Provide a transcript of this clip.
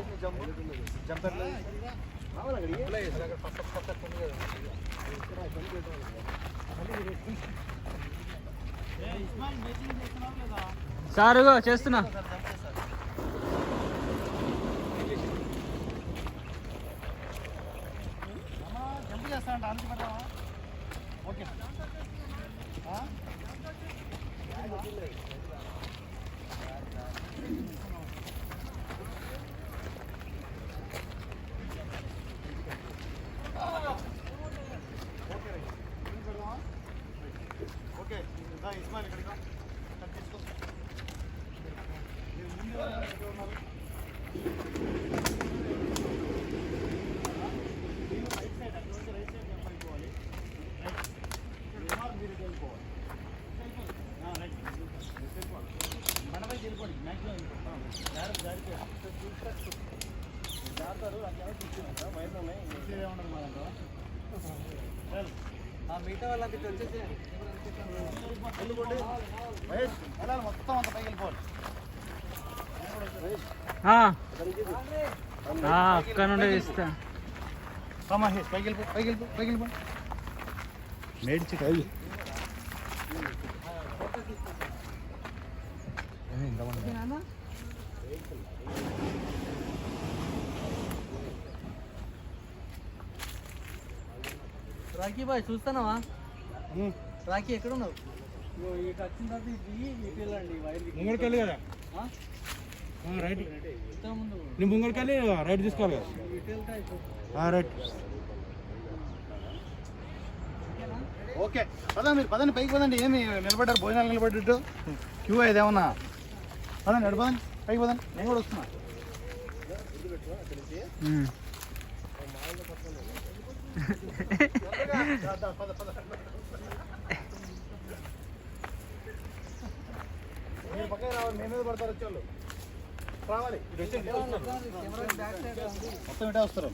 Jump? సారుగా చేస్తున్నా. Jump చేస్తా అంటే పెడతావా ఓకే. ఇస్మాయిల్ ఇక్కడికి తీసుకో. మీరు ఉన్నారు? రైట్ సైడ్ అక్కడ నుంచి right side jump right. MR మీరు వెళ్ళిపోవాలి రైట్. వెళ్ళిపోవాలి. మనపైకి వెళ్ళిపోండి మ్యాక్సిమం వెళ్ళిపోండి. జాగ్రత్త జాగ్రత్త అక్కడ వైర్లు ఉన్నాయి మా మిగతా వాళ్ళకి వచ్చేసి వెళ్ళిపోండి. మహేష్ వెళ్ళాలి మొత్తం అంత పైకి వెళ్ళిపోవాలి. అక్కడ నుండి ఇస్తా మహేష్ పైకి వెళ్ళిపో పైకి వెళ్ళిపో పైకి వెళ్ళిపో. మేడ్చి కవి రాఖీ బాయ్ చూస్తున్నావా? రాఖీ ఎక్కడ ఉన్నావు ఇటు వచ్చిన తర్వాత ఇది వెళ్ళండి కదా? రైట్. నీ ముంగడికెళ్ళి రైట్ తీసుకోవాలి కదా? రైట్. ఓకే. పదండి మీరు పదండి పైకి పదండి. ఏమి నిలబడ్డారు? భోజనాలు నిలబడ్డట్టు? క్యూ అయితే ఏమన్నా? పదండి అడు పదండి పైకి పదండి. నేను కూడా వస్తున్నా. రావాలి. మొత్తం ఇటే వస్తారు